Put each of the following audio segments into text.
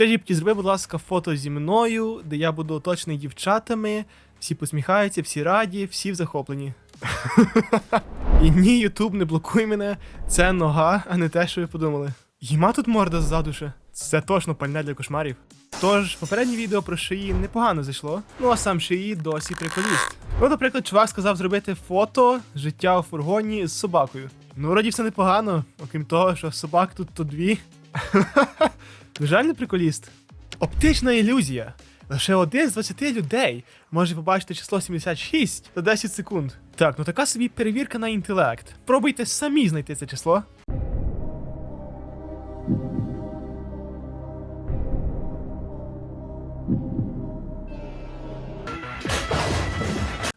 ChatGPT, зроби, будь ласка, фото зі мною, де я буду оточений дівчатами, всі посміхаються, всі раді, всі в захоплені. І ні, Ютуб, не блокуй мене, це нога, а не те, що ви подумали. Їма тут морда ззаду ще. Це точно пальне для кошмарів. Тож, попереднє відео про шиї непогано зайшло, ну а сам шиї досі приколіст. Ну, наприклад, чувак сказав зробити фото життя у фургоні з собакою. Ну, вроді все непогано, окрім того, що собак тут то дві. Жаль, не приколіст. Оптична ілюзія. Лише один з 20 людей може побачити число 76 за 10 секунд. Так, ну така собі перевірка на інтелект. Пробуйте самі знайти це число.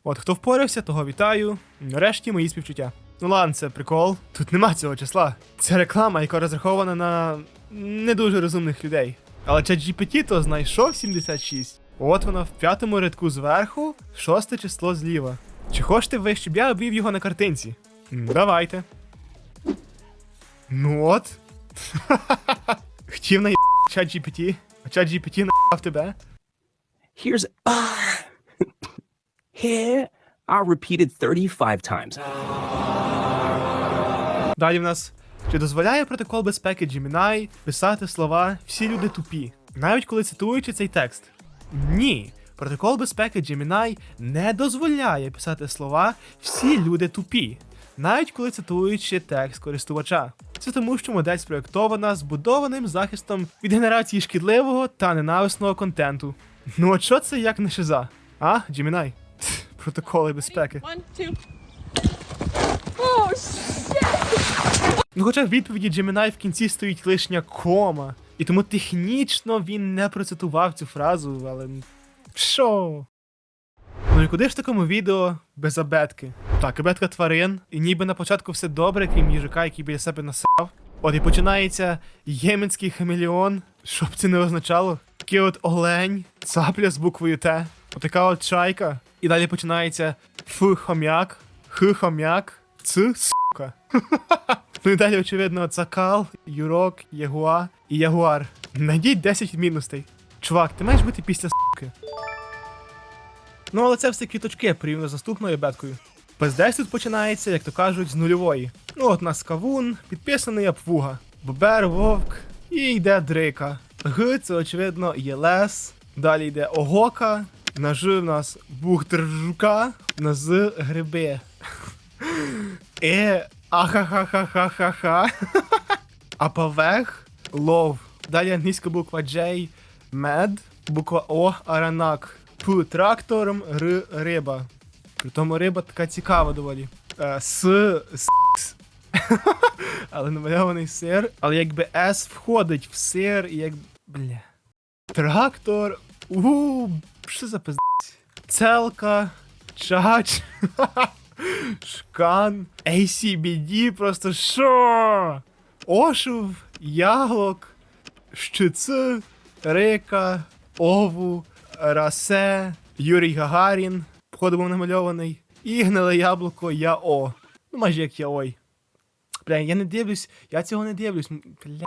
От хто впорався, того вітаю. Нарешті мої співчуття. Ну ладно, це прикол. Тут нема цього числа. Це реклама, яка розрахована на не дуже розумних людей. Але ChatGPT то знайшов 76. От воно в п'ятому рядку зверху, шосте число зліва. Чи хочете ви, щоб я обвів його на картинці? Давайте. Ну от. Хотів на ChatGPT, а ChatGPT наїбав тебе. Here's here I repeated 35 times. Далі в нас. Чи дозволяє протокол безпеки Gemini писати слова всі люди тупі, навіть коли цитуючи цей текст? Ні. Протокол безпеки Gemini не дозволяє писати слова всі люди тупі, навіть коли цитуючи текст користувача. Це тому, що модель спроєктована збудованим захистом від генерації шкідливого та ненависного контенту. Ну от що це як не шиза? А, Gemini? Протоколи безпеки. One, two. Oh! Ну, хоча в відповіді Gemini в кінці стоїть лишня кома, і тому технічно він не процитував цю фразу, але. Що? Ну і куди ж такому відео без абетки? Так, абетка тварин, і ніби на початку все добре, крім їжака, який біля себе насрав. От і починається єменський хамелеон, що б це не означало. Такий от олень, цапля з буквою Т, отака от чайка. І далі починається Ф хом'як, Х хом'як, Ц сука. Ну і далі, очевидно, цакал, юрок, ягуа і ягуар. Найдіть 10 відмінностей. Чувак, ти маєш бути після суки. Ну, але це все квіточки порівняно з наступною беткою. Пиздець тут починається, як то кажуть, з нульової. Ну, от нас кавун, підписаний Апвуга, Бобер, Вовк і йде Дрика. Г це, очевидно, є лес. Далі йде Огока. На Ж в нас Бухтержука. На З гриби. Е, ахахахахахаха. А павех лов. Далі англійська буква J, мед, буква О, аранак. П трактором, Р риба. Притому риба така цікава доволі. Е, С с. Але намальований сир. Але якби С входить в сир, як. Бля. Трактор. У, що за пиздець? Целка. Чач. Шкан. ACBD, просто що? Ошув, яглок, щици, рика, ову, расе, Юрій Гагарін, походу був намальований, і гниле яблуко Яо. Ну, майже як Яой. Бля, я не дивлюсь, я цього не дивлюсь. Бля.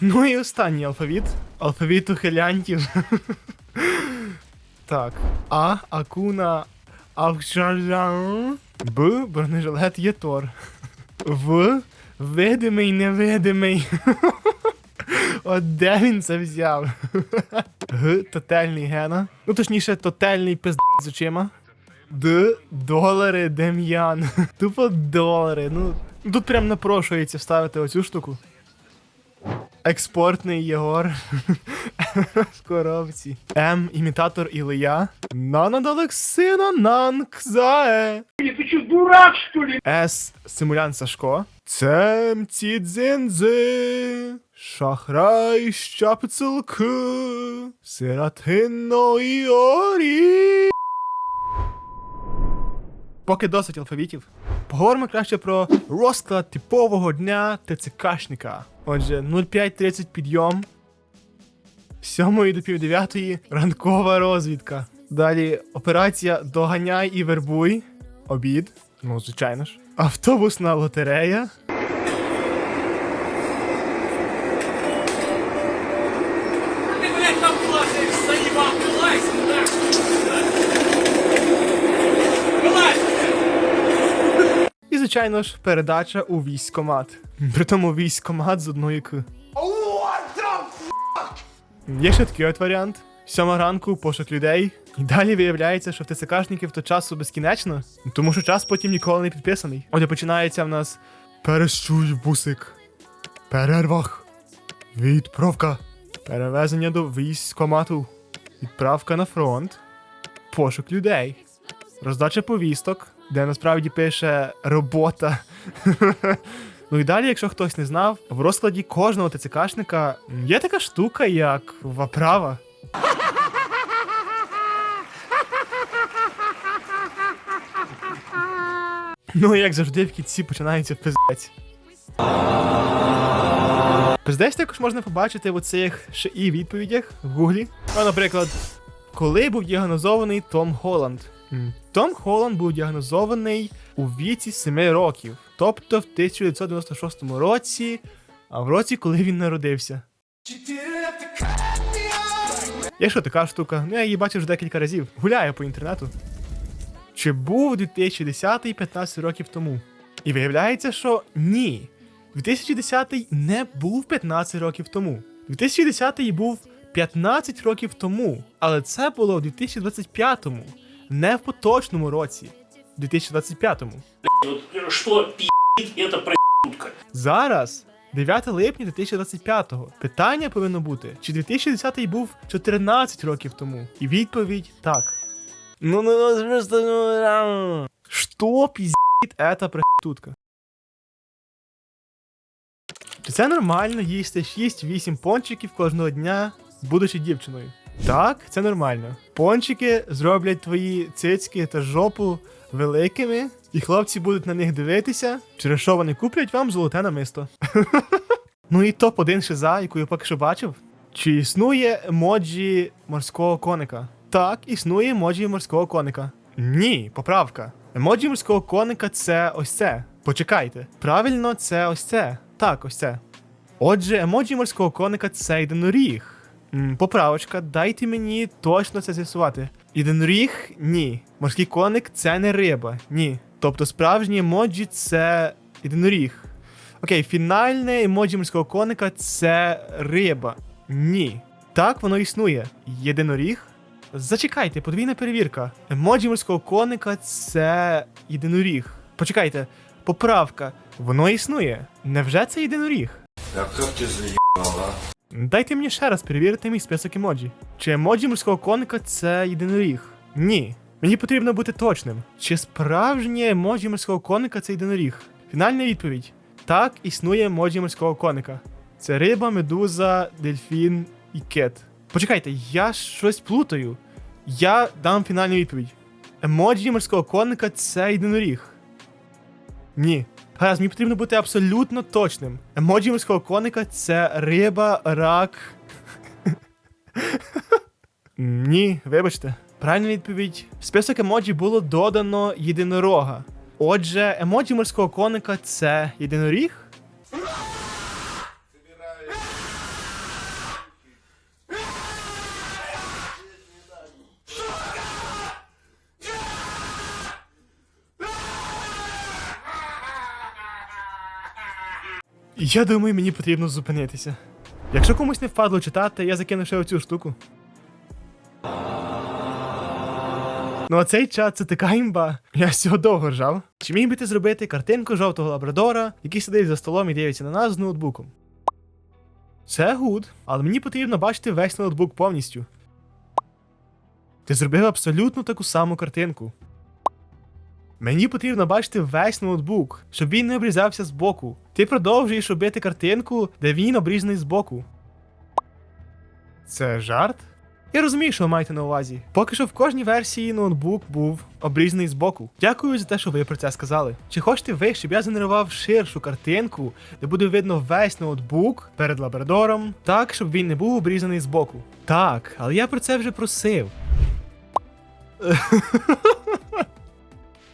Ну і останній алфавіт. Алфавіт ухилянтів. так. А, Акуна, Авшаржан. Б. Бронежилет тор. В. Видимий, невидимий. От де він це взяв? Г. Тотальний гена. Ну, точніше, тотальний пизд з очима. Д. Долари Дем'ян. Тупо долари. Ну, тут прям напрошується вставити оцю штуку. Експортний Єгор. В коробці. М. Імітатор Ілия. Нанадалексина Нанкзае. Ты что, дурак, что ли? С. Симулянт Сашко. Цемці дзинзи. Шахрай щапцелки. Сиратино і орі. Поки досить алфавітів. Поговоримо краще про розклад типового дня ТЦКшника. Отже, 05.30 підйом. З 7 до пів 9 ранкова розвідка. Далі операція Доганяй і вербуй. Обід. Ну, звичайно ж. Автобусна лотерея. Звичайно ж, передача у військкомат. Притому військкомат з одної к. Є ще такий от варіант. Сьома ранку пошук людей. І далі виявляється, що в ТЦКшників то часу безкінечно, тому що час потім ніколи не підписаний. Отже, починається в нас перещуй бусик. Перервах. Відправка. Перевезення до військкомату. Відправка на фронт. Пошук людей. Роздача повісток, де насправді пише робота. ну і далі, якщо хтось не знав, в розкладі кожного ТЦКшника є така штука, як ваправа. Ну, як завжди, в кінці починається пиздець. Пиздець також можна побачити в оцих і відповідях в гуглі. Ну, наприклад, коли був діагнозований Том Холланд? Том Холланд був діагнозований у віці 7 років, тобто в 1996 році, а в році, коли він народився. Є що така штука? Ну я її бачив вже декілька разів. Гуляю по інтернету. Чи був 2010 15 років тому? І виявляється, що ні. 2010 не був 15 років тому. 2010 був 15 років тому, але це було в 2025-му, не в поточному році. В 2025-му. Вот что пи***т, это проститутка. Зараз 9 липня 2025-го. Питання повинно бути: чи 2010-й був 14 років тому? І відповідь так. Ну ну ну просто ну. Що піздіть ета проститутка? Чи це нормально їсти 6-8 пончиків кожного дня, будучи дівчиною? Так, це нормально. Пончики зроблять твої цицьки та жопу великими, і хлопці будуть на них дивитися, через що вони куплять вам золоте намисто. ну і топ-1 шиза, яку я поки що бачив. Чи існує емоджі морського коника? Так, існує емоджі морського коника. Ні, поправка. Емоджі морського коника це ось це. Почекайте. Правильно, це ось це. Так, ось це. Отже, емоджі морського коника це єдиноріг. Поправочка, дайте мені точно це з'ясувати. Єдиноріг ні. Морський коник це не риба. Ні. Тобто справжній емоджі це єдиноріг. Окей, фінальне емоджі морського коника це риба. Ні. Так воно існує. Єдиноріг. Зачекайте, подвійна перевірка. Емоджі морського коника це єдиноріг. Почекайте, поправка. Воно існує. Невже це єдиноріг? Да как ты заебал, а? Дайте мені ще раз перевірити мій список емоджі. Чи емоджі морського коника це єдиноріг? Ні. Мені потрібно бути точним. Чи справжнє емоджі морського коника це єдиноріг? Фінальна відповідь: так, існує емоджі морського коника. Це риба, медуза, дельфін і кит. Почекайте, я щось плутаю. Я дам фінальну відповідь. Емоджі морського коника це єдиноріг. Ні. Гаразд, мені потрібно бути абсолютно точним. Емоджі морського коника це риба, рак. Ні, вибачте. Правильна відповідь. В список емоджі було додано єдинорога. Отже, емоджі морського коника це єдиноріг? Я думаю, мені потрібно зупинитися. Якщо комусь не впадло читати, я закину ще оцю штуку. Ну а цей чат це така імба. Я з цього довго ржав. Чи міг би ти зробити картинку жовтого лабрадора, який сидить за столом і дивиться на нас з ноутбуком? Це гуд, але мені потрібно бачити весь ноутбук повністю. Ти зробив абсолютно таку саму картинку. Мені потрібно бачити весь ноутбук, щоб він не обрізався збоку. Ти продовжуєш робити картинку, де він обрізаний збоку. Це жарт? Я розумію, що ви маєте на увазі. Поки що в кожній версії ноутбук був обрізаний збоку. Дякую за те, що ви про це сказали. Чи хочете ви, щоб я згенерував ширшу картинку, де буде видно весь ноутбук перед лабрадором, так, щоб він не був обрізаний збоку? Так, але я про це вже просив.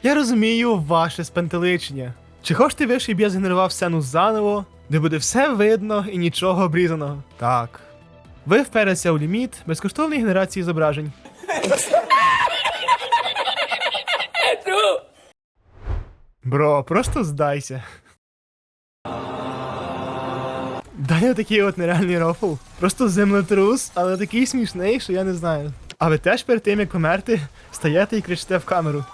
Я розумію ваше спантеличення. Чи хочете ви, щоб я згенерував сцену заново, де буде все видно і нічого обрізаного? Так. Ви вперлися у ліміт безкоштовної генерації зображень. Бро, просто здайся. Далі такий от нереальний рофл. Просто землетрус, але такий смішний, що я не знаю. А ви теж перед тим, як померти, стаєте і кричите в камеру.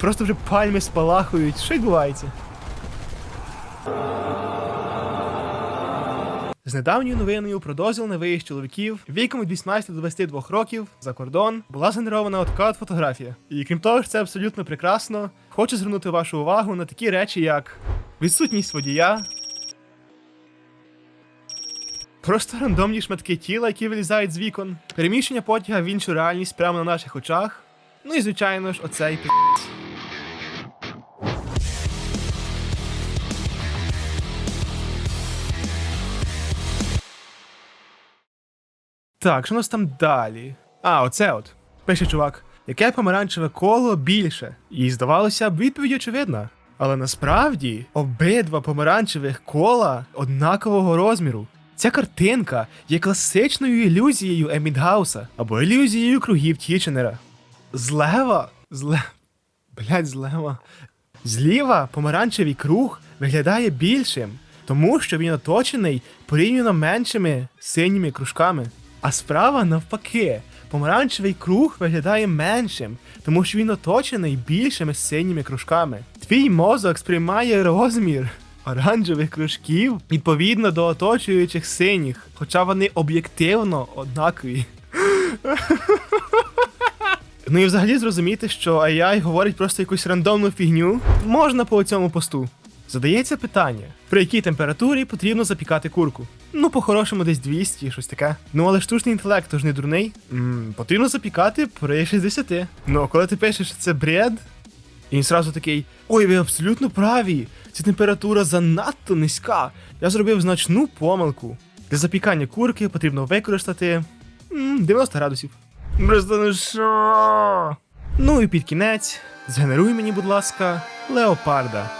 Просто вже пальми спалахують. Що відбувається? З недавньою новиною про дозвіл на виїзд чоловіків віком від 18 до 22 років за кордон була згенерована така от фотографія. І крім того, що це абсолютно прекрасно, хочу звернути вашу увагу на такі речі, як відсутність водія, просто рандомні шматки тіла, які вилізають з вікон, переміщення потяга в іншу реальність прямо на наших очах. Ну і звичайно ж, оцей пі. Так, що у нас там далі? А, оце от. Пише чувак. Яке помаранчеве коло більше? І здавалося б, відповідь очевидна. Але насправді обидва помаранчевих кола однакового розміру. Ця картинка є класичною ілюзією Емідгауса або ілюзією кругів Тіченера. Злева, зле... Блять, злева. Зліва помаранчевий круг виглядає більшим, тому що він оточений порівняно меншими синіми кружками. А справа навпаки, помаранчевий круг виглядає меншим, тому що він оточений більшими синіми кружками. Твій мозок сприймає розмір оранжевих кружків відповідно до оточуючих синіх, хоча вони об'єктивно однакові. Ну і взагалі зрозуміти, що AI говорить просто якусь рандомну фігню, можна по цьому посту. Задається питання, при якій температурі потрібно запікати курку. Ну, по-хорошому, десь 200, щось таке. Ну, але штучний інтелект ж не дурний. м потрібно запікати при 60. Ну, а коли ти пишеш, що це бред, і він сразу такий: Ой, ви абсолютно праві! Ця температура занадто низька. Я зробив значну помилку. Для запікання курки потрібно використати м, 90 градусів. Ну що? Ну і під кінець, згенеруй мені, будь ласка, леопарда.